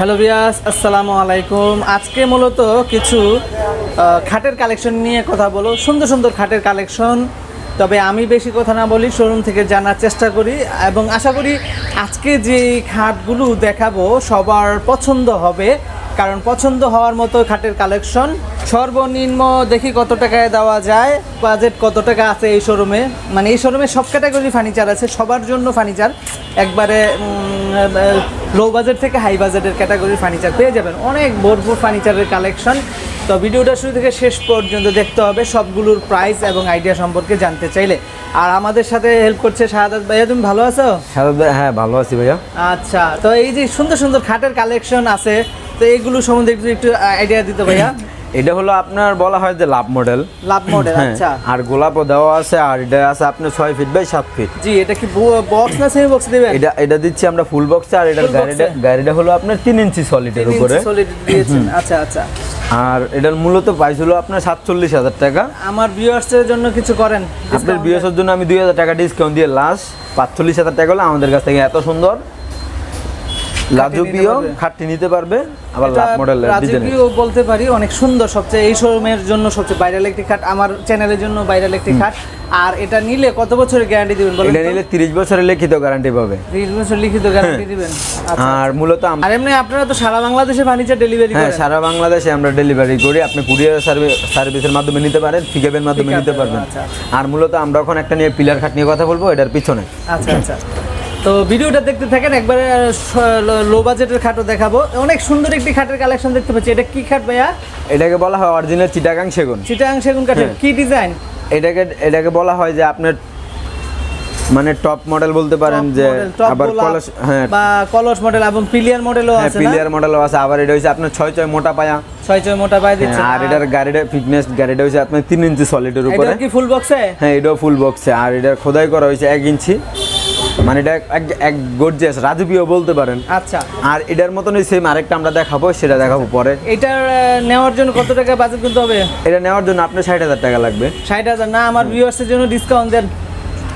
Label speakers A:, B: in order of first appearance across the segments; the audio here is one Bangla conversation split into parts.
A: হ্যালো বিয়াস আসসালামু আলাইকুম। আজকে মূলত কিছু খাটের কালেকশন নিয়ে কথা বলো সুন্দর সুন্দর খাটের কালেকশন। তবে আমি বেশি কথা না বলি, শোরুম থেকে জানার চেষ্টা করি এবং আশা করি আজকে যে খাটগুলো দেখাবো, সবার পছন্দ হবে। কারণ পছন্দ হওয়ার মতো খাটের কালেকশন। সর্বনিম্ন দেখি কত টাকায় দেওয়া যায় বাজেট কত টাকা আছে এই শোরুমে। মানে এই শোরুমে সব ক্যাটাগরি ফার্নিচার আছে সবার জন্য ফার্নিচার। একবারে লো বাজেট থেকে হাই বাজেটের ক্যাটাগরির ফার্নিচার পেয়ে যাবেন। অনেক ভরপুর ফার্নিচারের কালেকশন। তো ভিডিওটা শুরু থেকে শেষ পর্যন্ত দেখতে হবে সবগুলোর প্রাইস এবং আইডিয়া সম্পর্কে জানতে চাইলে। আর আমাদের সাথে হেল্প করছে শাহাদাত ভাইয়া তুমি ভালো আছো?
B: হ্যাঁ হ্যাঁ ভালো আছি ভাইয়া।
A: আচ্ছা তো এই যে সুন্দর সুন্দর খাটের কালেকশন আছে তো এইগুলো সম্বন্ধে একটু একটু আইডিয়া দিতে ভাইয়া।
B: এটা হলো আপনার বলা হয় যে লাভ মডেল।
A: লাভ মডেল
B: হ্যাঁ
A: আচ্ছা।
B: আর গোলাপও দেওয়া আছে আর এটা আছে আপনার ছয় ফিট বাই সাত ফিট
A: জি এটা কি বক্স না সেমি বক্স দিবেন?
B: এটা এটা দিচ্ছি আমরা ফুল বক্সে আর
A: এটা
B: গাড়িটা গাড়িটা হলো আপনার তিন ইঞ্চি সলিডের উপরে।
A: সলিড দিয়েছেন আচ্ছা আচ্ছা।
B: আর এটার মূলত প্রাইস হলো আপনার সাতচল্লিশ হাজার টাকা।
A: আমার ভিউয়ার্সের জন্য কিছু করেন
B: আপনার বিএসের জন্য আমি দুই হাজার টাকা ডিসকাউন্ট দিয়ে লাস্ট পাঁচচল্লিশ হাজার টাকা হলো আমাদের কাছ থেকে এত সুন্দর। খাটটি নিতে পারবে। আবার লাভ
A: বলতে পারি অনেক সুন্দর সবচেয়ে এই শোরুমের জন্য সবচেয়ে ভাইরাল একটি খাট আমার চ্যানেলের জন্য ভাইরাল একটি খাট। আর এটা নিলে কত বছরের গ্যারান্টি দিবেন বলেন
B: এটা নিলে তিরিশ বছরের লিখিত গ্যারান্টি পাবে।
A: 30 বছর লিখিত গ্যারান্টি দিবেন। আচ্ছা।
B: আর মূলত
A: আর এমনি আপনারা তো সারা বাংলাদেশে ফার্নিচার ডেলিভারি
B: হ্যাঁ সারা বাংলাদেশে আমরা ডেলিভারি করি। আপনি কুরিয়ার সার্ভিসের মাধ্যমে নিতে পারেন পিকআপের মাধ্যমে নিতে পারবেন।
A: আচ্ছা,
B: আর মূলত আমরা এখন একটা নিয়ে পিলার খাট নিয়ে কথা বলব এটার পিছনে।
A: আচ্ছা আচ্ছা। তো ভিডিওটা দেখতে থাকেন একবারে লো বাজেটের খাটও দেখাবো। অনেক সুন্দর একটি খাটের কালেকশন দেখতে পাচ্ছি। এটা কি খাট ভাইয়া?
B: এটাকে বলা হয় অরিজিনাল চিটাগাং সেগুন।
A: চিটাং সেগুন কাঠের
B: হ্যাঁ।
A: কি ডিজাইন
B: এটাকে এটাকে বলা হয় যে আপনার মানে টপ মডেল বলতে পারেন যে আবার কলস হ্যাঁ।
A: বা কলস মডেল এবং পিলিয়ার মডেলও
B: হ্যাঁ
A: আছে না?
B: পিলিয়ার মডেলও আছে। আবার এটা হচ্ছে আপনার ছয় ছয় মোটা পায়া।
A: ছয় ছয় মোটা পাই দিচ্ছে।
B: হ্যাঁ, আর এটার গাড়িটা ফিটনেস গাড়িটা হচ্ছে আপনার তিন ইঞ্চি সলিডের উপরে।
A: এটা কি ফুল বক্সে
B: হ্যাঁ এটাও ফুল বক্সে আর এটার খোদাই করা হয়েছে এক ইঞ্চি। মানে এটা এক- এক গর্জিয়াস রাজুপিও বলতে পারেন।
A: আচ্ছা।
B: আর এটার মতনই সেম আরেকটা আমরা দেখাবো সেটা দেখাবো পরে।
A: এটা নেওয়ার জন্য কত টাকা বাজেট করতে হবে?
B: এটা নেওয়ার জন্য আপনার ষাট হাজার টাকা লাগবে।
A: ষাট হাজার? না আমার ভিউয়ার্সের জন্য ডিসকাউন্ট দেন।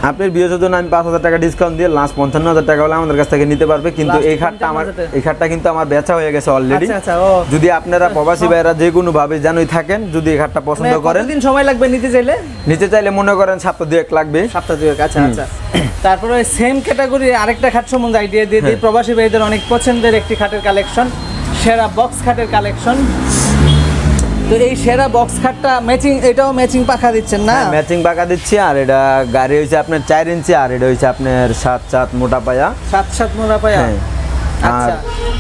B: আপনার বিয়ের জন্য আমি পাঁচ হাজার টাকা ডিসকাউন্ট দিয়ে লাস্ট পঞ্চান্ন হাজার টাকা হলে আমাদের কাছ থেকে নিতে পারবে। কিন্তু এই খাটটা আমার এই খাটটা কিন্তু আমার বেচা হয়ে গেছে অলরেডি
A: আচ্ছা আচ্ছা
B: যদি আপনারা প্রবাসী ভাইরা যে কোনো ভাবে জানোই থাকেন যদি এই খাটটা পছন্দ
A: মানে
B: করেন।
A: দিন সময় লাগবে নিতে চাইলে?
B: নিতে চাইলে মনে করেন সপ্তাহ দুয়েক লাগবে।
A: সপ্তাহ দুয়েক আচ্ছা আচ্ছা। তারপরে সেম ক্যাটাগরি আরেকটা খাট সম্বন্ধে আইডিয়া দিয়ে
B: হ্যাঁ।
A: দিই প্রবাসী ভাইদের অনেক পছন্দের একটি খাটের কালেকশন সেরা বক্স খাটের কালেকশন তো এই সেরা বক্স খাটটা ম্যাচিং এটাও ম্যাচিং পাখা দিচ্ছেন না?
B: ম্যাচিং বাঁকা দিচ্ছি আর এটা গাড়ি হয়েছে আপনার চার ইঞ্চি আর এটা হয়েছে আপনার সাত সাত মোটা পায়া।
A: সাত সাত মোড়া পায়া?
B: হ্যাঁ। আর
A: আচ্ছা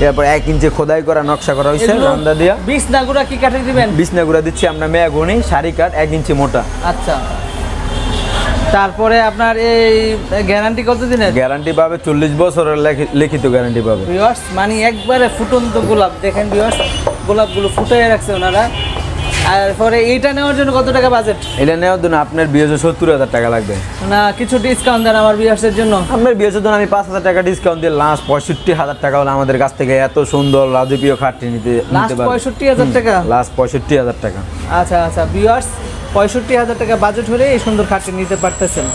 B: এরপর এক ইঞ্চি খোদাই করা নকশা করা হয়েছে রান্দা দিয়া।
A: বিষ কি কাঠে দিবেন?
B: বিছনাগুড়া দিচ্ছি আমরা মেয়াগুনি শাড়ি কাঠ এক ইঞ্চি মোটা।
A: আচ্ছা। তারপরে আপনার এই গ্যারান্টি কত দিনের?
B: গ্যারান্টি পাবে চল্লিশ বছরের লেখি- লিখিত গ্যারান্টি পাবে।
A: ভিউয়ার্স মানে একবারে ফুটন্ত গোলাপ দেখেন ভিউয়ার্স গোলাপগুলো ফুটিয়ে রাখছে ওনারা। আর পরে নেওয়ার জন্য কত টাকা বাজেট
B: এটা নেওয়ার জন্য আপনার বিয়ে সত্তর হাজার টাকা লাগবে।
A: না কিছু ডিসকাউন্ট দেন আমার জন্য।
B: আপনার বিয়ের জন্য আমি পাঁচ হাজার টাকা ডিসকাউন্ট দিয়ে লাস্ট পঁয়ষট্টি হাজার টাকা হলে আমাদের কাছ থেকে এত সুন্দর রাজকীয় খাটটি নিতে
A: লাস্ট পঁয়ষট্টি হাজার টাকা?
B: লাস্ট পঁয়ষট্টি হাজার টাকা।
A: আচ্ছা আচ্ছা ভিউয়ার্স পঁয়ষট্টি হাজার টাকা বাজেট হলে এই সুন্দর খাটটি নিতে পারতেছেন।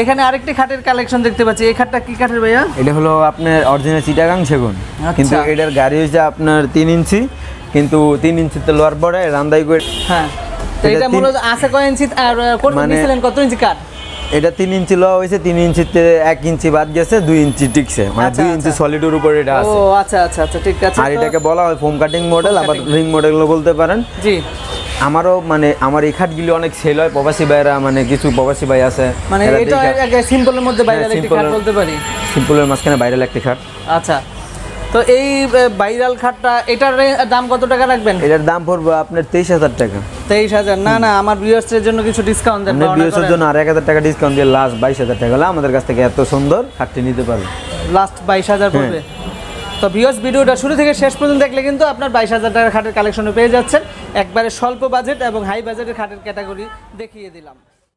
A: এখানে আরেকটি খাটের কালেকশন দেখতে পাচ্ছি। এই খাটটা কি কাঠের ভাইয়া?
B: এটা হলো আপনার অরিজিনাল চিটাগাং সেগুন।
A: আচ্ছা।
B: কিন্তু এটার গাড়ি হয়েছে আপনার তিন ইঞ্চি। কিন্তু তিন ইঞ্চিতে লোয়ার পরে রান্দাই করে
A: হ্যাঁ।
B: এটা
A: মূলত আছে কয় ইঞ্চি? আর কোন
B: মানে-
A: কত ইঞ্চি কাঠ?
B: এটা তিন ইঞ্চি লোয়া হয়েছে তিন ইঞ্চিতে এক ইঞ্চি বাদ গেছে দুই ইঞ্চি টিকছে। মানে
A: আচ্ছা,
B: দুই ইঞ্চি
A: আচ্ছা।
B: সলিডের উপরে এটা
A: ও আচ্ছা আচ্ছা আচ্ছা ঠিক আছে।
B: আর এটাকে বলা হয় ফোম কাটিং মডেল আবার। রিং মডেলও বলতে পারেন।
A: জি।
B: আমারও মানে আমার এই খাটগুলি অনেক সেল হয়। প্রবাসী ভাইরা মানে কিছু প্রবাসী ভাই আছে
A: মানে এটা সিম্পলের মধ্যে
B: হ্যাঁ,
A: একটি খাট বলতে পারি?
B: সিম্পলের মাঝখানে ভাইরাল একটি খাট।
A: আচ্ছা। তো এই ভাইরাল খাটটা এটার দাম কত টাকা রাখবেন?
B: এটার দাম পড়বে আপনার তেইশ হাজার টাকা।
A: তেইশ হাজার। না না আমার ভিউয়ার্সের জন্য কিছু ডিসকাউন্ট দেন
B: বিয়ের জন্য আর এক হাজার টাকা ডিসকাউন্ট দিয়ে লাস্ট বাইশ হাজার টাকা হলে আমাদের কাছ থেকে এত সুন্দর খাটটি নিতে পারবে।
A: লাস্ট বাইশ হাজার
B: হ্যাঁ।
A: পড়বে। তো ভিউয়ার্স ভিডিওটা শুরু থেকে শেষ পর্যন্ত দেখলে কিন্তু আপনার বাইশ হাজার টাকার খাটের কালেকশনে পেয়ে যাচ্ছেন। একবারে স্বল্প বাজেট এবং হাই বাজেটের খাটের ক্যাটাগরি দেখিয়ে দিলাম।